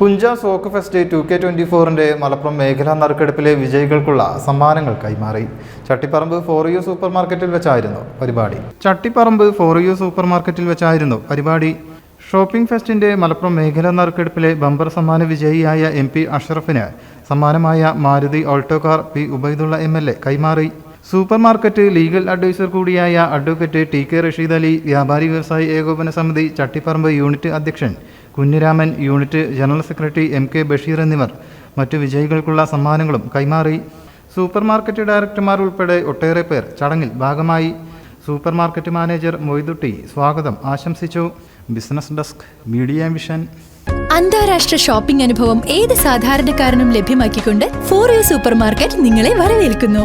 പുഞ്ച soak fest two K twenty ഫോറിന്റെ മലപ്പുറം മേഖലാ നറുക്കെടുപ്പിലെ വിജയികൾക്കുള്ള സമ്മാനങ്ങൾ കൈമാറി. ചട്ടിപ്പറമ്പ് ഫോർ യു സൂപ്പർ മാർക്കറ്റിൽ വെച്ചായിരുന്നു പരിപാടി. ചട്ടിപ്പറമ്പ് ഫോർ യു സൂപ്പർ മാർക്കറ്റിൽ വെച്ചായിരുന്നു പരിപാടി. ഷോപ്പിംഗ് ഫെസ്റ്റിന്റെ മലപ്പുറം മേഖലാ നറുക്കെടുപ്പിലെ ബമ്പർ സമ്മാന വിജയിയായ എം പി അഷറഫിന് സമ്മാനമായ Maruti Alto car P Ubaidullah M L A കൈമാറി. സൂപ്പർ മാർക്കറ്റ് ലീഗൽ അഡ്വൈസർ കൂടിയായ advocate T K Rasheed Ali വ്യാപാരി വ്യവസായി ഏകോപന സമിതി ചട്ടിപ്പറമ്പ് യൂണിറ്റ് അധ്യക്ഷൻ Kunhiraman unit general secretary M K Basheer എന്നിവർ. മറ്റു വിജയികൾക്കുള്ള സമ്മാനങ്ങളും കൈമാറി. സൂപ്പർ മാർക്കറ്റ് ഡയറക്ടർമാർ ഉൾപ്പെടെ ഒട്ടേറെ പേർ ചടങ്ങിൽ ഭാഗമായി. സൂപ്പർ മാർക്കറ്റ് മാനേജർ മൊയ്തുട്ടി സ്വാഗതം ആശംസിച്ചു. ബിസിനസ് ഡെസ്ക് മീഡിയ മിഷൻ അന്താരാഷ്ട്ര ഷോപ്പിംഗ് അനുഭവം ഏത് സാധാരണക്കാരനും ലഭ്യമാക്കിക്കൊണ്ട് ഫോർ യു സൂപ്പർ മാർക്കറ്റ് നിങ്ങളെ വരവേൽക്കുന്നു.